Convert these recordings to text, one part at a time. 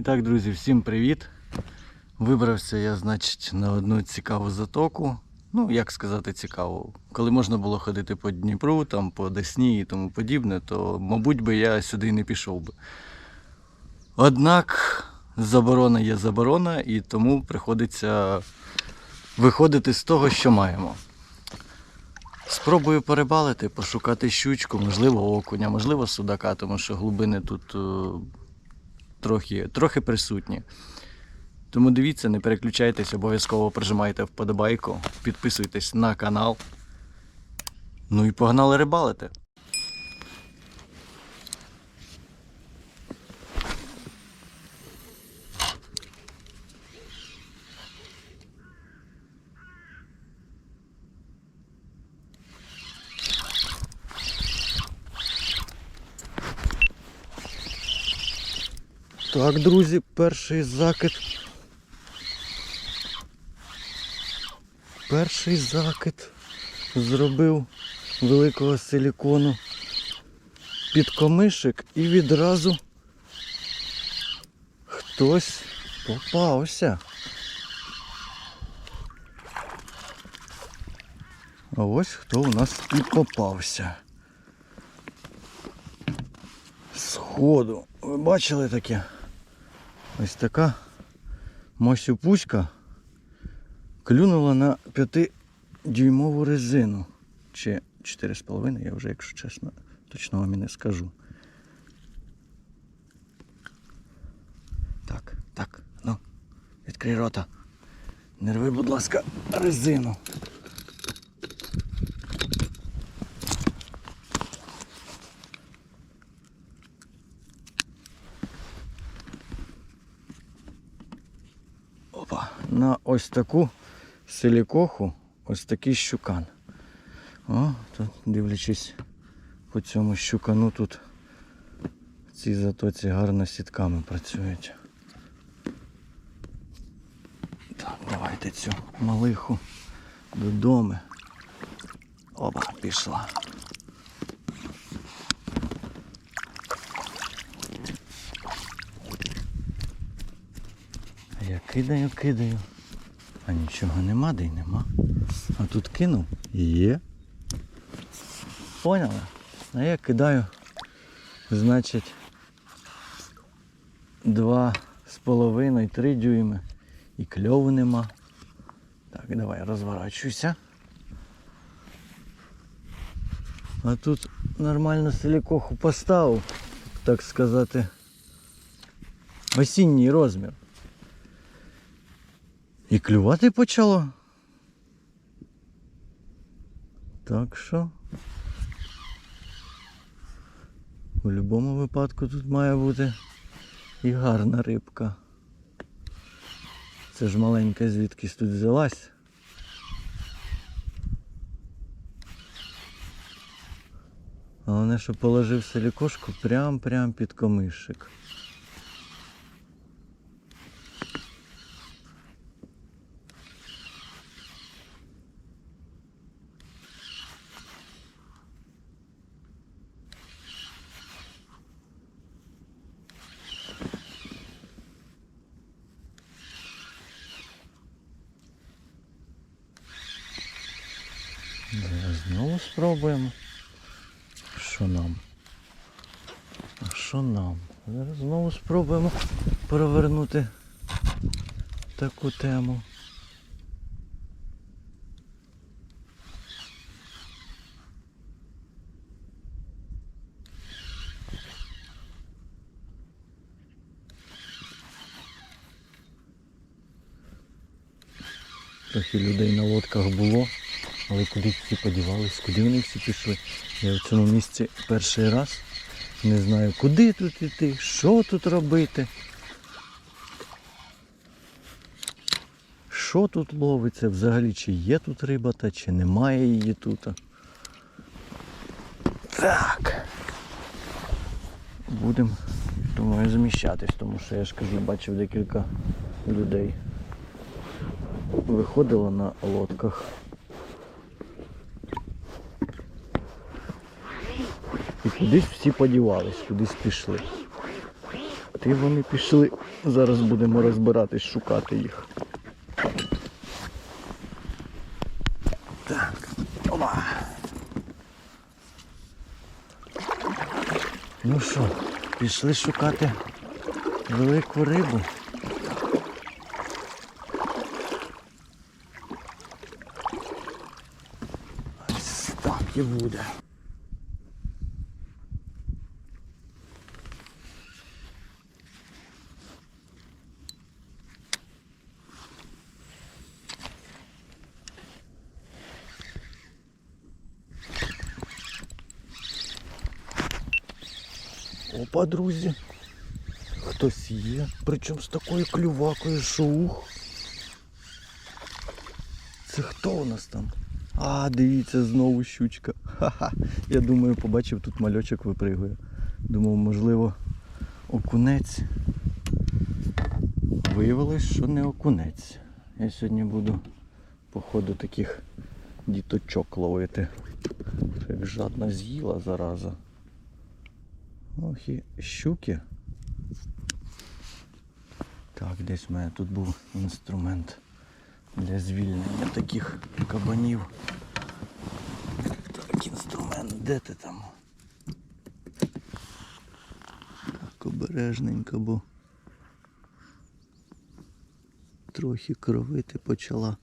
І так, друзі, всім привіт! Вибрався я, значить, на одну цікаву затоку. Ну, як сказати, цікаву. Коли можна було ходити по Дніпру, там по Десні і тому подібне, то, мабуть, би я сюди не пішов би. Однак заборона є заборона, і тому приходиться виходити з того, що маємо. Спробую перебалити, пошукати щучку, можливо, окуня, можливо, судака, тому що глибини тут е, трохи, трохи присутні. Тому дивіться, не переключайтесь, обов'язково прижимайте вподобайку, підписуйтесь на канал. Ну і погнали рибалити. Так, друзі, перший закид. Перший закид зробив великого силікону під комишик і відразу хтось попався. А ось хто у нас і попався. Сходу. Ви бачили таке? Ось така мосюпуська клюнула на 5-дюймову резину. Чи 4,5, я вже, якщо чесно, точно вам і не скажу. Так, так, ну, відкрий рота. Не рви, будь ласка, резину. Опа. На ось таку силікоху, ось такий щукан. О, тут, дивлячись по цьому щукану, тут в цій затоці гарно сітками працюють. Так, давайте цю малиху додому. Опа, пішла. Я кидаю, кидаю. А нічого нема, де й нема. А тут кинув і є. Поняли? А я кидаю, значить, два з половиною, три дюйми. І кльову нема. Так, давай розворачуйся. А тут нормально силікоху поставив, так сказати, осінній розмір. І клювати почало. Так що. У будь-якому випадку тут має бути і гарна рибка. Це ж маленька звідкись тут взялась. Головне, що положив силікошку прям-прям під комишик. Зараз знову спробуємо. Що нам? А що нам? Зараз знову спробуємо перевернути таку тему. Трохи людей на лодках було, але куди всі подівались, куди вони всі пішли. Я в цьому місці перший раз не знаю, куди тут іти, що тут робити. Що тут ловиться взагалі, чи є тут риба, та чи немає її тут. Так. Будемо, думаю, зміщатись, тому що я ж кажу, бачив декілька людей. Виходило на лодках. Кудись всі подівались, кудись пішли. Куди вони пішли? Зараз будемо розбиратись, шукати їх. Так. Опа. Ну що, пішли шукати велику рибу. Ось так і буде. Опа, друзі. Хтось є. Причому з такою клювакою, що ух. Це хто у нас там? А, дивіться, знову щучка. Ха-ха. Я думаю, побачив, тут мальочок випригує. Думав, можливо, окунець. Виявилось, що не окунець. Я сьогодні буду, походу, таких діточок ловити. Як жадно з'їла зараза. Ох і щуки. Так, десь в мене тут був інструмент для звільнення таких кабанів. Так, інструмент, де ти там? Так, обережненько, бо трохи кровити почала.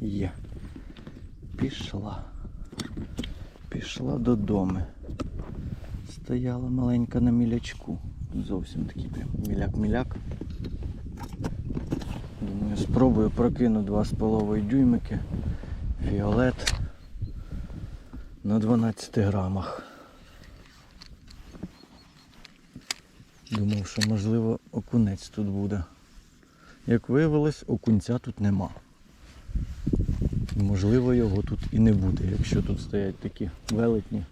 Є. Пішла. Пішла додому. Стояла маленька на мілячку. Зовсім такий прям міляк-міляк. Думаю, спробую прокину 2,5 дюймики. Фіолет на 12 грамах. Думав, що можливо окунець тут буде. Як виявилось, окунця тут нема. Можливо, його тут і не буде, якщо тут стоять такі велетні.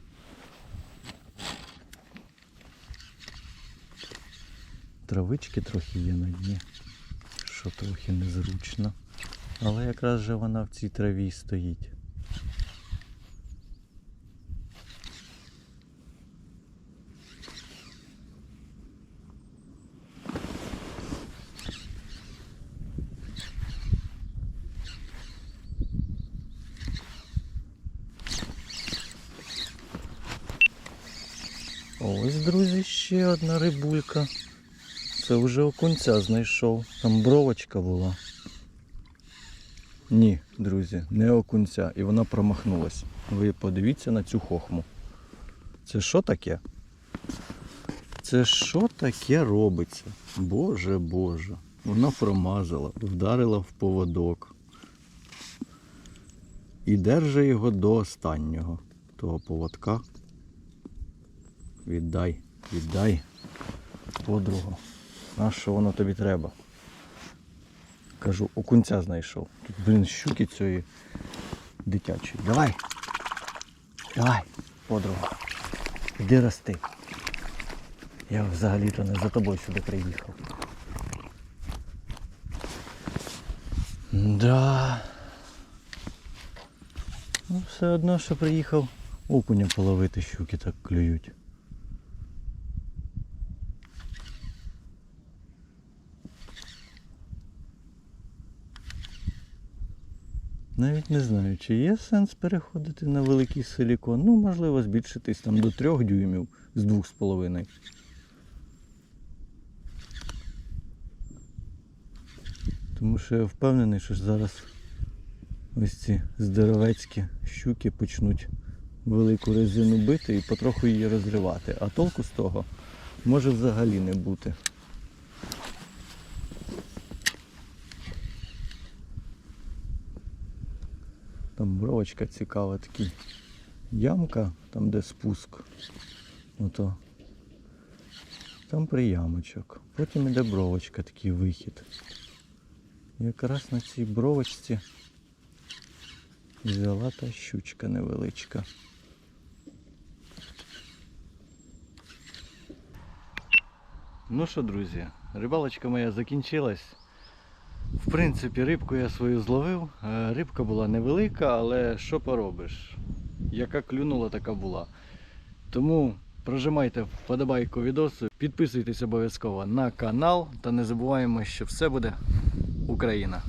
Травички трохи є на дні, що трохи незручно. Але якраз же вона в цій траві стоїть. Ось, друзі, ще одна рибулька. Це вже окунця знайшов. Там бровочка була. Ні, друзі, не окунця. І вона промахнулась. Ви подивіться на цю хохму. Це що таке? Це що таке робиться? Боже Боже. Вона промазала, вдарила в поводок. І держи його до останнього того поводка. Віддай, віддай подругу. На що воно тобі треба? Кажу, окунця знайшов. Тут, блін, щуки цієї дитячої. Давай. Давай, подруга. Іди рости. Я взагалі-то не за тобою сюди приїхав. Да. Ну, все одно, що приїхав окуня половити, щуки так клюють. Навіть не знаю, чи є сенс переходити на великий силікон. Ну, можливо, збільшитись там до 3 дюймів з 2,5. Тому що я впевнений, що зараз ось ці здоровецькі щуки почнуть велику резину бити і потроху її розривати. А толку з того може взагалі не бути. Там бровочка цікава, такий ямка, там де спуск. Ото. Там приямочок. Потім іде бровочка, такий вихід. Якраз на цій бровочці взяла та щучка невеличка. Ну що, друзі, рибалочка моя закінчилась. В принципі, рибку я свою зловив. Е, Рибка була невелика, але що поробиш? Яка клюнула, така була. Тому прожимайте вподобайку відосу, підписуйтесь обов'язково на канал та не забуваємо, що все буде Україна.